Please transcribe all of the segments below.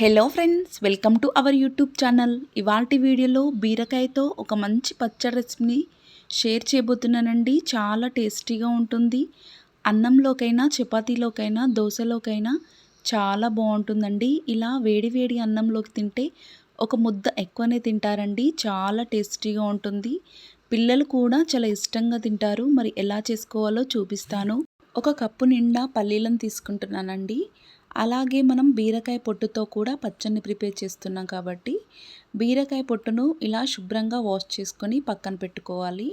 Hello friends welcome to our YouTube channel ఇవాల్టి వీడియోలో బీరకాయతో ఒక మంచి పచ్చడి రెసిపీని షేర్ చేయబోతున్నానండి. చాలా టేస్టీగా ఉంటుంది. అన్నంలోకైనా చపాతీలోకైనా దోశలోకైనా చాలా బాగుంటుందండి. ఇలా వేడి వేడి అన్నంలోకి తింటే ఒక ముద్ద ఎక్కువనే తింటారండి. చాలా టేస్టీగా ఉంటుంది. పిల్లలు కూడా చాలా ఇష్టంగా తింటారు. మరి ఎలా చేసుకోవాలో చూపిస్తాను. ఒక కప్పు నిండా పల్లీలను తీసుకుంటున్నానండి. అలాగే మనం బీరకాయ పొట్టుతో కూడా పచ్చడిని ప్రిపేర్ చేస్తున్నాం కాబట్టి బీరకాయ పొట్టును ఇలా శుభ్రంగా వాష్ చేసుకొని పక్కన పెట్టుకోవాలి.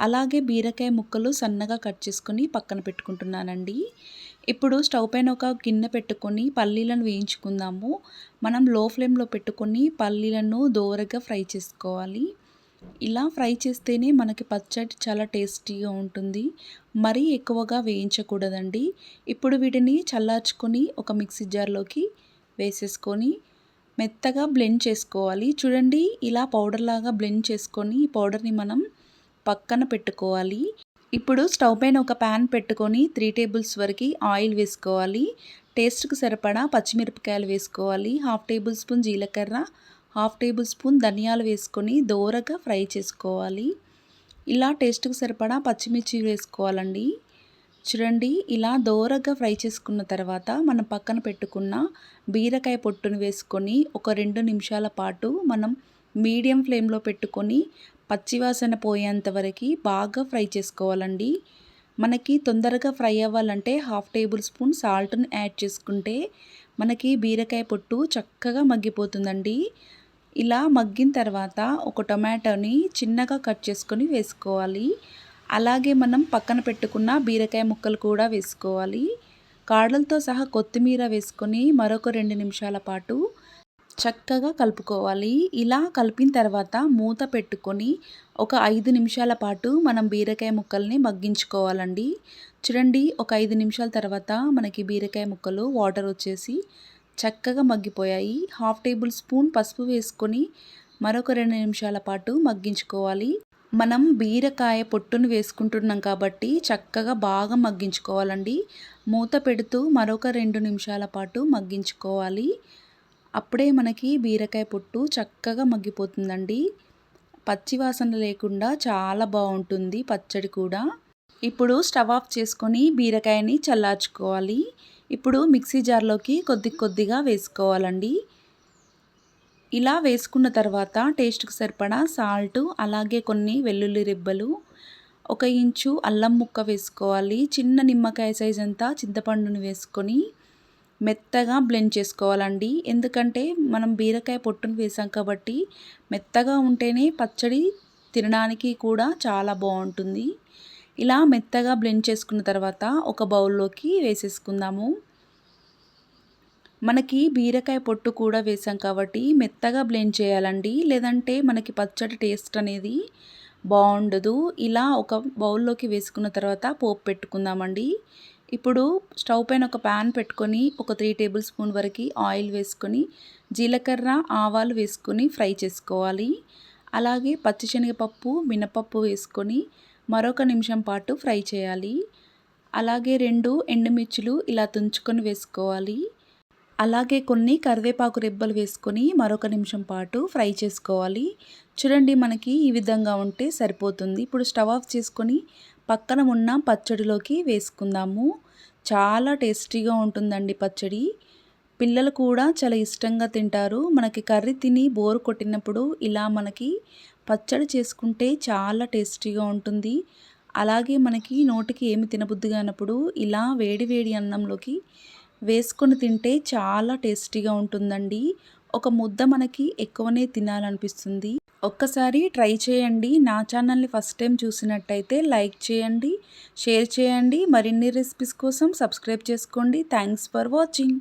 అలాగే బీరకాయ ముక్కలు సన్నగా కట్ చేసుకొని పక్కన పెట్టుకుంటున్నానండి. ఇప్పుడు స్టవ్ పైన ఒక గిన్నె పెట్టుకొని పల్లీలను వేయించుకుందాము. మనం లో ఫ్లేమ్లో పెట్టుకొని పల్లీలను దోరగా ఫ్రై చేసుకోవాలి. ఇలా ఫ్రై చేస్తేనే మనకి పచ్చడి చాలా టేస్టీగా ఉంటుంది. మరీ ఎక్కువగా వేయించకూడదండి. ఇప్పుడు వీటిని చల్లార్చుకొని ఒక మిక్సీ జార్లోకి వేసేసుకొని మెత్తగా బ్లెండ్ చేసుకోవాలి. చూడండి ఇలా పౌడర్ లాగా బ్లెండ్ చేసుకొని ఈ పౌడర్ని మనం పక్కన పెట్టుకోవాలి. ఇప్పుడు స్టవ్ పైన ఒక ప్యాన్ పెట్టుకొని త్రీ టేబుల్స్ వరకు ఆయిల్ వేసుకోవాలి. టేస్ట్కి సరిపడా పచ్చిమిరపకాయలు వేసుకోవాలి. హాఫ్ టేబుల్ స్పూన్ జీలకర్ర హాఫ్ టేబుల్ స్పూన్ ధనియాలు వేసుకొని దోరగా ఫ్రై చేసుకోవాలి. ఇలా టేస్ట్కి సరిపడా పచ్చిమిర్చి వేసుకోవాలండి. చూడండి ఇలా దోరగా ఫ్రై చేసుకున్న తర్వాత మనం పక్కన పెట్టుకున్న బీరకాయ పొట్టును వేసుకొని ఒక రెండు నిమిషాల పాటు మనం మీడియం ఫ్లేమ్లో పెట్టుకొని పచ్చివాసన పోయేంత వరకు బాగా ఫ్రై చేసుకోవాలండి. మనకి తొందరగా ఫ్రై అవ్వాలంటే హాఫ్ టేబుల్ స్పూన్ సాల్ట్ని యాడ్ చేసుకుంటే మనకి బీరకాయ పొట్టు చక్కగా మగ్గిపోతుందండి. ఇలా మగ్గిన తర్వాత ఒక టొమాటోని చిన్నగా కట్ చేసుకొని వేసుకోవాలి. అలాగే మనం పక్కన పెట్టుకున్న బీరకాయ ముక్కలు కూడా వేసుకోవాలి. కాడలతో సహా కొత్తిమీర వేసుకొని మరొక రెండు నిమిషాల పాటు చక్కగా కలుపుకోవాలి. ఇలా కలిపిన తర్వాత మూత పెట్టుకొని ఒక ఐదు నిమిషాల పాటు మనం బీరకాయ ముక్కల్ని మగ్గించుకోవాలండి. చూడండి ఒక ఐదు నిమిషాల తర్వాత మనకి బీరకాయ ముక్కలు వాటర్ వచ్చేసి చక్కగా మగ్గిపోయాయి. హాఫ్ టేబుల్ స్పూన్ పసుపు వేసుకొని మరొక రెండు నిమిషాల పాటు మగ్గించుకోవాలి. మనం బీరకాయ పొట్టును వేసుకుంటున్నాం కాబట్టి చక్కగా బాగా మగ్గించుకోవాలండి. మూత పెడుతూ మరొక రెండు నిమిషాల పాటు మగ్గించుకోవాలి. అప్పుడే మనకి బీరకాయ పొట్టు చక్కగా మగ్గిపోతుందండి. పచ్చివాసన లేకుండా చాలా బాగుంటుంది పచ్చడి కూడా. ఇప్పుడు స్టవ్ ఆఫ్ చేసుకొని బీరకాయని చల్లార్చుకోవాలి. ఇప్పుడు మిక్సీ జార్లోకి కొద్ది కొద్దిగా వేసుకోవాలండి. ఇలా వేసుకున్న తర్వాత టేస్ట్కి సరిపడా సాల్ట్ అలాగే కొన్ని వెల్లుల్లి రిబ్బలు ఒక ఇంచు అల్లం ముక్క వేసుకోవాలి. చిన్న నిమ్మకాయ సైజ్ అంతా చింతపండుని వేసుకొని మెత్తగా బ్లెండ్ చేసుకోవాలండి. ఎందుకంటే మనం బీరకాయ పొట్టును వేసాం కాబట్టి మెత్తగా ఉంటేనే పచ్చడి తినడానికి కూడా చాలా బాగుంటుంది. ఇలా మెత్తగా బ్లెండ్ చేసుకున్న తర్వాత ఒక బౌల్లోకి వేసేసుకుందాము. మనకి బీరకాయ పొట్టు కూడా వేసాం కాబట్టి మెత్తగా బ్లెండ్ చేయాలండి. లేదంటే మనకి పచ్చడి టేస్ట్ అనేది బాగుండదు. ఇలా ఒక బౌల్లోకి వేసుకున్న తర్వాత పోపు పెట్టుకుందామండి. ఇప్పుడు స్టవ్ పైన ఒక ప్యాన్ పెట్టుకొని ఒక త్రీ టేబుల్ స్పూన్ వరకు ఆయిల్ వేసుకొని జీలకర్ర ఆవాలు వేసుకొని ఫ్రై చేసుకోవాలి. అలాగే పచ్చిశనగపప్పు మినపప్పు వేసుకొని మరొక నిమిషం పాటు ఫ్రై చేయాలి. అలాగే రెండు ఎండుమిర్చులు ఇలా తుంచుకొని వేసుకోవాలి. అలాగే కొన్ని కరివేపాకు రెబ్బలు వేసుకొని మరొక నిమిషం పాటు ఫ్రై చేసుకోవాలి. చూడండి మనకి ఈ విధంగా ఉంటే సరిపోతుంది. ఇప్పుడు స్టవ్ ఆఫ్ చేసుకొని పక్కన ఉన్న పచ్చడిలోకి వేసుకుందాము. చాలా టేస్టీగా ఉంటుందండి పచ్చడి. పిల్లలు కూడా చాలా ఇష్టంగా తింటారు. మనకి కర్రీ తిని బోరు కొట్టినప్పుడు ఇలా మనకి పచ్చడి చేసుకుంటే చాలా టేస్టీగా ఉంటుంది. అలాగే మనకి నోటికి ఏమి తినబుద్ధి కానప్పుడు ఇలా వేడి వేడి అన్నంలోకి వేసుకొని తింటే చాలా టేస్టీగా ఉంటుందండి. ఒక ముద్ద మనకి ఎక్కువనే తినాలనిపిస్తుంది. ఒక్కసారి ట్రై చేయండి. నా ఛానల్ని ఫస్ట్ టైం చూసినట్టయితే లైక్ చేయండి షేర్ చేయండి. మరిన్ని రెసిపీస్ కోసం సబ్స్క్రైబ్ చేసుకోండి. Thanks for watching.